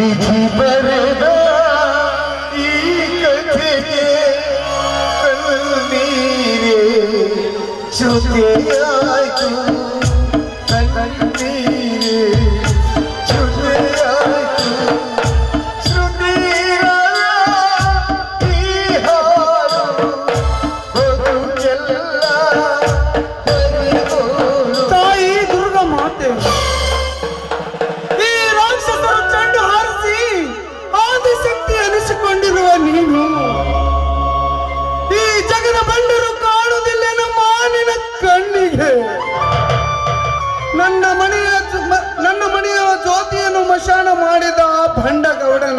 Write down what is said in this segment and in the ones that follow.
വിധി പരത ഈ കഥയെ ചുറ്റിയായി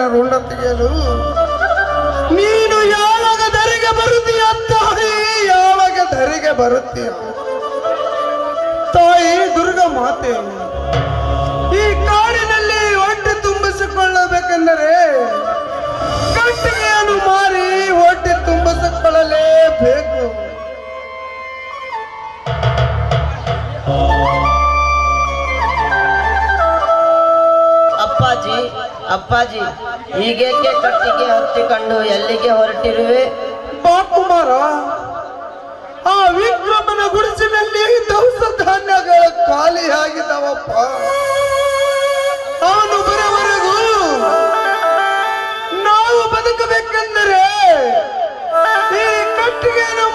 ತೆಗೆಯಲು ನೀನು ಯಾವಾಗ ಧರೆಗೆ ಬರುತ್ತೀಯ ತಾಯಿ? ಯಾವಾಗ ಧರೆಗೆ ಬರುತ್ತೀಯ? ತಾಯಿ ದುರ್ಗ ಮಾತೆ ಈ ಕಾಡಿನಲ್ಲಿ ಹೊಟ್ಟೆ ತುಂಬಿಸಿಕೊಳ್ಳಬೇಕೆಂದರೆ ಕಟ್ಟಿಗೆಯನ್ನು ಮಾರಿ ಹೊಟ್ಟೆ ತುಂಬಿಸಿಕೊಳ್ಳಲೇಬೇಕು. ಅಪ್ಪಾಜಿ ಅಪ್ಪಾಜಿ. ಹೀಗೇಕೆ ಕಟ್ಟಿಗೆ ಹತ್ತಿಕೊಂಡು ಎಲ್ಲಿಗೆ ಹೊರಟಿರುವೆ? ಬಾಪುಮಾರ, ಆ ವಿಕ್ರಮನ ಗುಡಿಸಿನಲ್ಲಿ ದವಸ ಧಾನ್ಯಗಳ ಆಗಿದವಪ್ಪ. ಅವನು ಬರೋವರೆಗೂ ನಾವು ಬದುಕಬೇಕೆಂದರೆ ಈ ಕಟ್ಟಿಗೆಯನ್ನು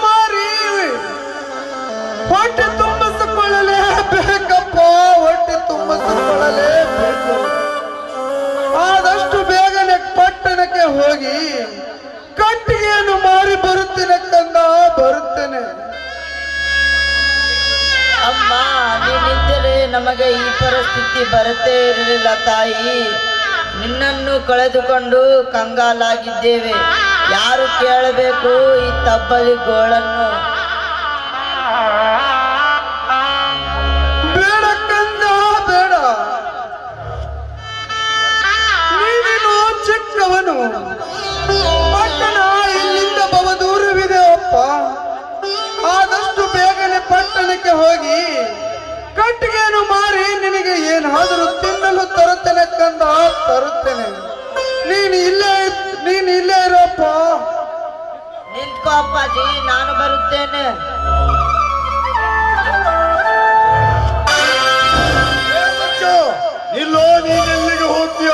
ಹೋಗಿ ಕಟ್ಟಿಗೆಯನ್ನು ಮಾರಿ ಬರುತ್ತೇನೆ ಕಂದ ಬರುತ್ತೇನೆ. ಅಮ್ಮ, ನೀನಿದ್ದರೆ ನಮಗೆ ಈ ಪರಿಸ್ಥಿತಿ ಬರುತ್ತೇ ಇರಲಿಲ್ಲ ತಾಯಿ. ನಿನ್ನನ್ನು ಕಳೆದುಕೊಂಡು ಕಂಗಾಲಾಗಿದ್ದೇವೆ. ಯಾರು ಕೇಳಬೇಕು ಈ ತಬ್ಬಲಿ ಗೋಳನ್ನು? ಪಟ್ಟಣಕ್ಕೆ ಹೋಗಿ ಕಟ್ಟಿಗೆಯನ್ನು ಮಾರಿ ನಿನಗೆ ಏನಾದರೂ ತಿನ್ನಲು ತರುತ್ತೇನೆ ಕಂದ ತರುತ್ತೇನೆ. ನೀನು ಇಲ್ಲೇ ನೀನು ಇಲ್ಲೇ ಇರೋಪ್ಪ. ನಿಂತ್ಕೋ ಅಪ್ಪಾಜಿ ನಾನು ಬರುತ್ತೇನೆ. ನಿಲ್ಲೋ ನೀನೆಲ್ಲಿಗೆ ಹೋಗ್ತೀಯ?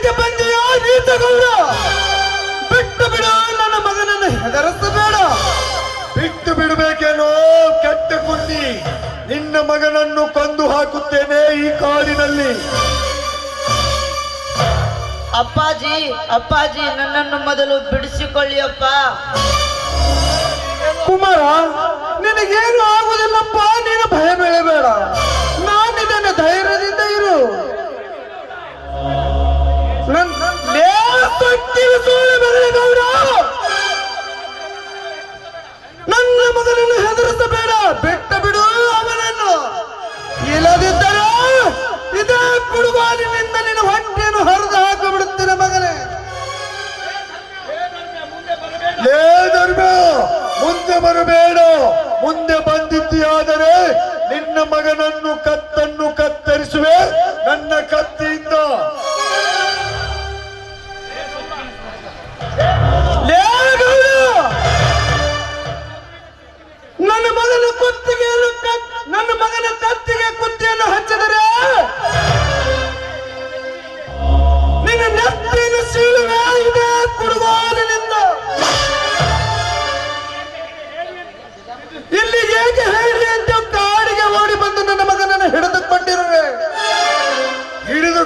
ಏಕೆ ಬಂದೆಯೋ ಗೌಡ ಬಿಟ್ಟು ಬಿಡು ನನ್ನ ಮಗನನ್ನು ಹೆದರಿಸಬೇಡ. ಬಿಟ್ಟು ಬಿಡಬೇಕೇನೋ ಕೆಟ್ಟ ಕುಂಡಿ ನಿನ್ನ ಮಗನನ್ನು ಕೊಂದು ಹಾಕುತ್ತೇನೆ ಈ ಕಾಡಿನಲ್ಲಿ. ಅಪ್ಪಾಜಿ ಅಪ್ಪಾಜಿ ನನ್ನನ್ನು ಮೊದಲು ಬಿಡಿಸಿಕೊಳ್ಳಿಯಪ್ಪ ಕುಮಾರ ನಿನಗೇನು ಆಗುದಿಲ್ಲಪ್ಪ ನೀನು ಭಯ ನನ್ನ ಮಗನನ್ನು ಹೆದರಿಸಬೇಡ. ಬೆಟ್ಟ ಬಿಡು ಅವನನ್ನು. ಇಲ್ಲದಿದ್ದರೆ ಇದೇ ಕುಡುಗಾಲಿನಿಂದ ನಿನ್ನ ಹೊಟ್ಟೆಯನ್ನು ಹರಿದು ಹಾಕಿಬಿಡುತ್ತೇನೆ ಮಗನೇ. ಲೇ ಧರ್ಮ, ಮುಂದೆ ಬರಬೇಡ. ಮುಂದೆ ಬಂದಿದ್ದೀಯಾದರೆ ನಿನ್ನ ಮಗನನ್ನು ಕತ್ತನ್ನು ಕತ್ತರಿಸುವೆ. ನನ್ನ ಕತ್ತಿಯಿಂದ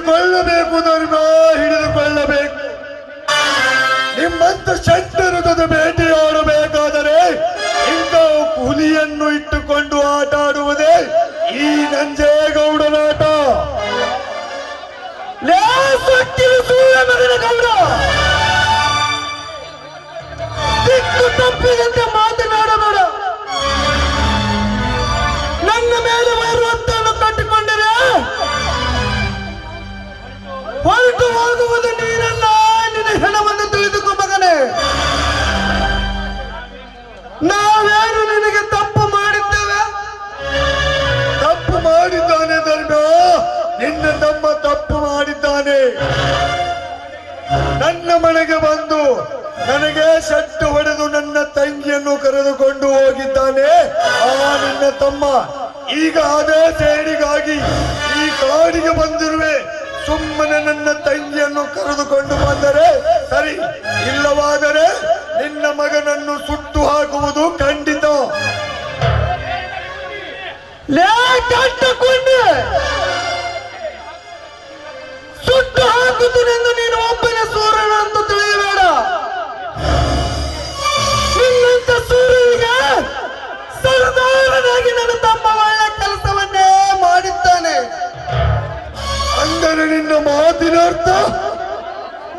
ಹಿಡಿದುಕೊಳ್ಳಬೇಕು ಧರ್ಮ ಹಿಡಿದುಕೊಳ್ಳಬೇಕು. ನಿಮ್ಮಂತ ಶಂಕರದ ಬೇಟೆಯಾಡಬೇಕಾದರೆ ಇಂಥ ಹುಲಿಯನ್ನು ಇಟ್ಟುಕೊಂಡು ಆಟ ಆಡುವುದೇ ಈ ನಂಜೇಗೌಡನಾಟ ತಮ್ಮ ತಪ್ಪು ಮಾಡಿದ್ದಾನೆ. ನನ್ನ ಮನೆಗೆ ಬಂದು ನನಗೆ ಸಟ್ಟು ಹೊಡೆದು ನನ್ನ ತಂಗಿಯನ್ನು ಕರೆದುಕೊಂಡು ಹೋಗಿದ್ದಾನೆ. ಆ, ನಿನ್ನ ತಮ್ಮ, ಈಗ ಅದೇ ಸೇಡಿಗಾಗಿ ಈ ಕಾಡಿಗೆ ಬಂದಿರುವೆ. ಸುಮ್ಮನೆ ನನ್ನ ತಂಗಿಯನ್ನು ಕರೆದುಕೊಂಡು ಬಂದರೆ ಸರಿ. ಇಲ್ಲವಾದರೆ ನಿನ್ನ ಮಗನನ್ನು ಸುಟ್ಟು ಹಾಕುವುದು ಖಂಡಿತ. ಹಾಕುತ್ತನೆಂದು ನೀನು ಒಬ್ಬನ ಸೂರ್ಯನ ಅಂತ ತಿಳಿಯಬೇಡ. ನಿನ್ನಂತ ಸೂರ್ಯನಿಗೆ ಸರ್ದಾರನಾಗಿ ನನ್ನ ತಮ್ಮ ಒಳ್ಳೆ ಕೆಲಸವನ್ನೇ ಮಾಡಿದ್ದಾನೆ. ಅಂದರೆ ನಿನ್ನ ಮಾತಿನ ಅರ್ಥ?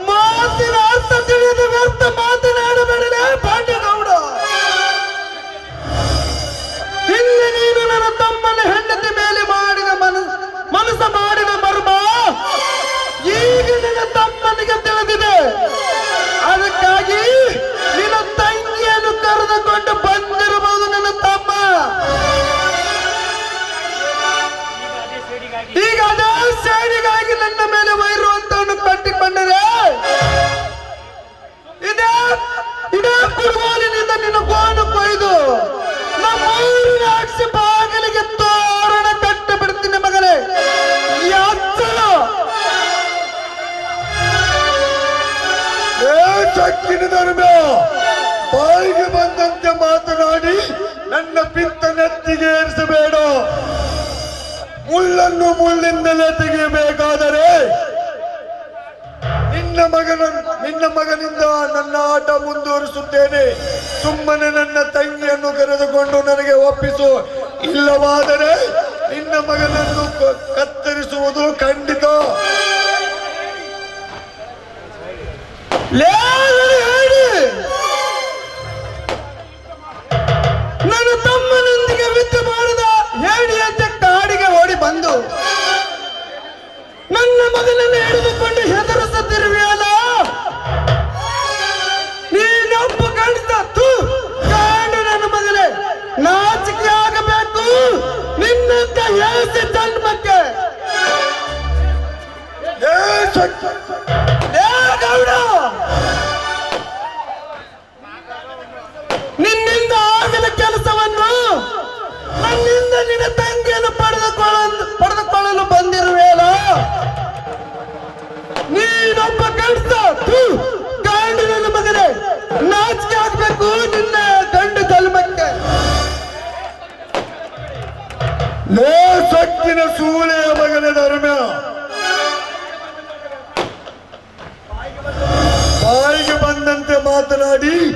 ಮಾತಿನ ಅರ್ಥ ತಿಳಿದು ವ್ಯರ್ಥ ಮಾತನಾಡಬೇಡಲೇ ಪಾಂಡ್ಯಗೌಡ. ಹಿಂದೆ ನೀನು ನನ್ನ ತಮ್ಮನ ಹೆಂಡತಿ ಮೇಲೆ ಮಾಡಿದ ಅಂತವನ್ನು ಕಟ್ಟಿಕೊಂಡರೆ ಇದೇ. ಇದೇ ಕುಡುಗೋಲಿನಿಂದ ನಿನ್ನ ಕೋಣ ಕೊಯ್ದು ನಮ್ಮ ಊರಿನ ಅಕ್ಷಿ ಬಾಗಿಲಿಗೆ ತೋರಣ ಕಟ್ಟ ಬಿಡ್ತೀನಿ ಮಗನೇ. ಯಾಚಲ. ಚಕ್ಕಿನ ಧರ್ಮ, ಬಾಯಿಗೆ ಬಂದಂತೆ ಮಾತನಾಡಿ ನನ್ನ ಪಿತ್ತ ನೆತ್ತಿಗೆ ಏರಿಸಬೇಡ. ಮುಳ್ಳನ್ನು ಮುಳ್ಳಿಂದಲೇ ತೆಗೆಯಬೇಕಾದರೆ ಮಗನ, ನಿನ್ನ ಮಗನಿಂದ ನನ್ನ ಆಟ ಮುಂದುವರಿಸುತ್ತೇನೆ. ಸುಮ್ಮನೆ ನನ್ನ ತಂಗಿಯನ್ನು ಕರೆದುಕೊಂಡು ನನಗೆ ಒಪ್ಪಿಸು. ಇಲ್ಲವಾದರೆ ನಿನ್ನ ಮಗನನ್ನು ಕತ್ತರಿಸುವುದು ಖಂಡಿತ. ಹೇಳಿ. ನಿನ್ನಂತ ಮಾತನಾಡಿ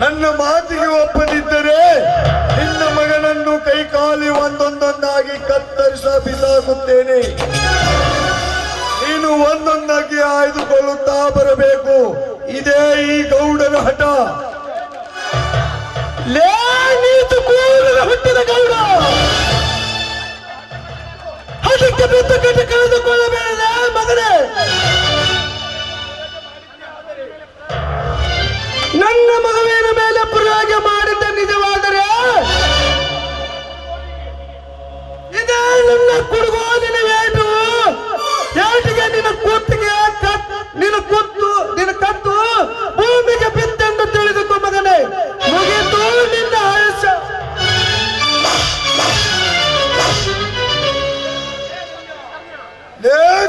ನನ್ನ ಮಾತಿಗೆ ಒಪ್ಪದಿದ್ದರೆ ನಿನ್ನ ಮಗನನ್ನು ಕೈಕಾಲಿ ಒಂದೊಂದೊಂದಾಗಿ ಕತ್ತರಿಸ ಬಿಸಾಕುತ್ತೇನೆ. ನೀನು ಒಂದೊಂದಾಗಿ ಆಯ್ದುಕೊಳ್ಳುತ್ತಾ ಬರಬೇಕು. ಇದೇ ಈ ಗೌಡನ ಹಠ. ಹುಟ್ಟಿದ ಗೌಡ. ಅದಕ್ಕೆ ಬಿದ್ದು ಕಳೆದುಕೊಳ್ಳಬೇಡ.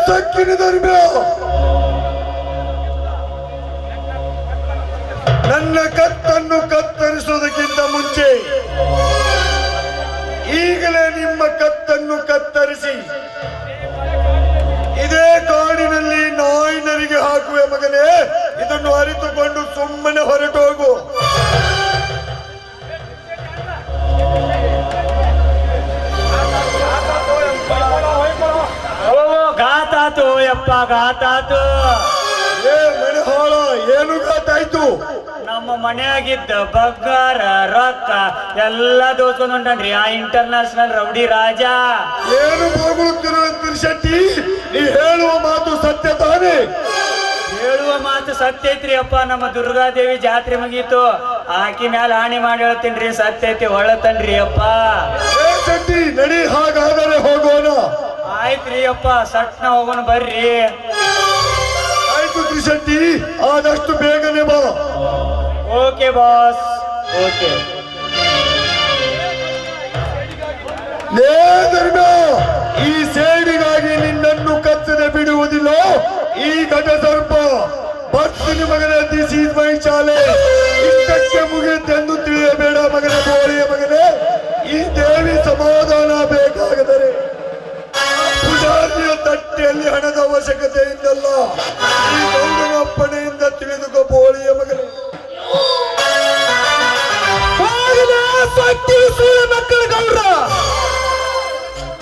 ಲೇ ಸಕ್ಕಿನ ಧರ್ಮ ನನ್ನ ಕತ್ತನ್ನು ಕತ್ತರಿಸುವುದಕ್ಕಿಂತ ಮುಂಚೆ ಈಗಲೇ ನಿಮ್ಮ ಕತ್ತನ್ನು ಕತ್ತರಿಸಿ ಇದೇ ಕಾಡಿನಲ್ಲಿ ನಾಯಿನರಿಗೆ ಹಾಕುವೆ ಮಗನೇ, ಇದನ್ನು ಅರಿತುಕೊಂಡು ಸುಮ್ಮನೆ ಹೊರಟು ಹೋಗು ಗಾತಾತು ಏ ಏನು ಗೊತ್ತಾಯ್ತು? ನಮ್ಮ ಮನೆಯಾಗಿದ್ದ ಬಗ್ಗಾರ ರೊಕ್ಕ ಎಲ್ಲ ದೋಸ್ಕೊಂಡ್ರಿ ಆ ಇಂಟರ್ನ್ಯಾಷನಲ್ ರೌಡಿ ರಾಜ. ಏನು ಶೆಟ್ಟಿ ನೀ ಹೇಳುವ ಮಾತು ಸತ್ಯ ತಾನೇ? ಹೇಳುವ ಮಾತು ಸತ್ಯ ಐತ್ರಿ ಅಪ್ಪ. ನಮ್ಮ ದುರ್ಗಾದೇವಿ ಜಾತ್ರೆ ಮುಗೀತು. ಆಕಿ ಮ್ಯಾಲ ಹಾನಿ ಮಾಡಿ ಹೇಳ್ತೀನಿ ಸತ್ಯ ಐತಿ ಹೊಳತನ್ರಿ ಅಪ್ಪ. ಏ ಶೆಟ್ಟಿ ನಡಿ ಹಾಗಾದರೆ ಹೋಗ. ಅಪ್ಪ ಸಟ್ನ ಹೋಗೋಣ ಬರ್ರಿ. ಆಯ್ತು ತ್ರಿಶೆಟ್ಟಿ ಆದಷ್ಟು ಬೇಗನೆ ಬಾ. Okay boss. ಓಕೆ. ಲೇ ಧರ್ಮ ಈ ಸೇಡಿಗಾಗಿ ನಿನ್ನನ್ನು ಕತ್ತದೆ ಬಿಡುವುದಿಲ್ಲ. ಈ ಘಟ ಸರ್ಪ ಬರ್ತೀನಿ ಮಗನ ದಿಸ್ ಈಸ್ ಮೈ ಶಾಲೆ. ಇಷ್ಟಕ್ಕೆ ಮುಗಿಯುತ್ತೆಂದು ಹಣದ ಅವಶ್ಯಕತೆಯಿಂದಲ್ಲ ಈ ಗೌಡನ ಅಪ್ಪಣೆಯಿಂದ ತಿಳಿದುಕೋ ಬೋಳಿಯ ಮಗನೇ. ಮಕ್ಕಳ ಗೌರ.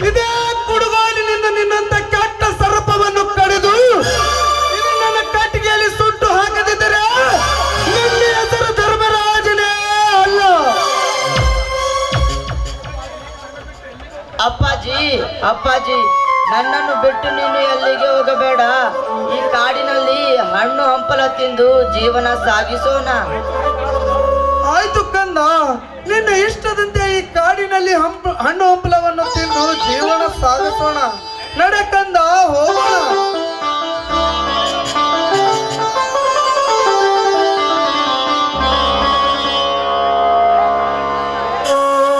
ಇದೇ ಕುಡುಗಾಲಿನಿಂದ ನಿನ್ನಂತ ಕೆಟ್ಟ ಸರ್ಪವನ್ನು ಕಡಿದು ನನ್ನ ಕಟ್ಟಿಗೆಯಲ್ಲಿ ಸುಟ್ಟು ಹಾಕದಿದ್ದರೆ ನಿನ್ನ ಹೆಸರು ಧರ್ಮರಾಜನೇ ಅಲ್ಲ. ಅಪ್ಪಾಜಿ ಅಪ್ಪಾಜಿ. ನನ್ನನ್ನು ಬಿಟ್ಟು ನೀನು ಎಲ್ಲಿಗೆ ಹೋಗಬೇಡ. ಈ ಕಾಡಿನಲ್ಲಿ ಹಣ್ಣು ಹಂಪಲ ತಿಂದು ಜೀವನ ಸಾಗಿಸೋಣ. ಆಯ್ತು ಕಂದ ನಿನ್ನ ಇಷ್ಟದಂತೆ ಈ ಕಾಡಿನಲ್ಲಿ ಹಂಪ ಹಣ್ಣು ಹಂಪಲವನ್ನು ತಿಂದು ಜೀವನ ಸಾಗಿಸೋಣ. ನಡೆ ಕಂದ ಹೋಗೋಣ.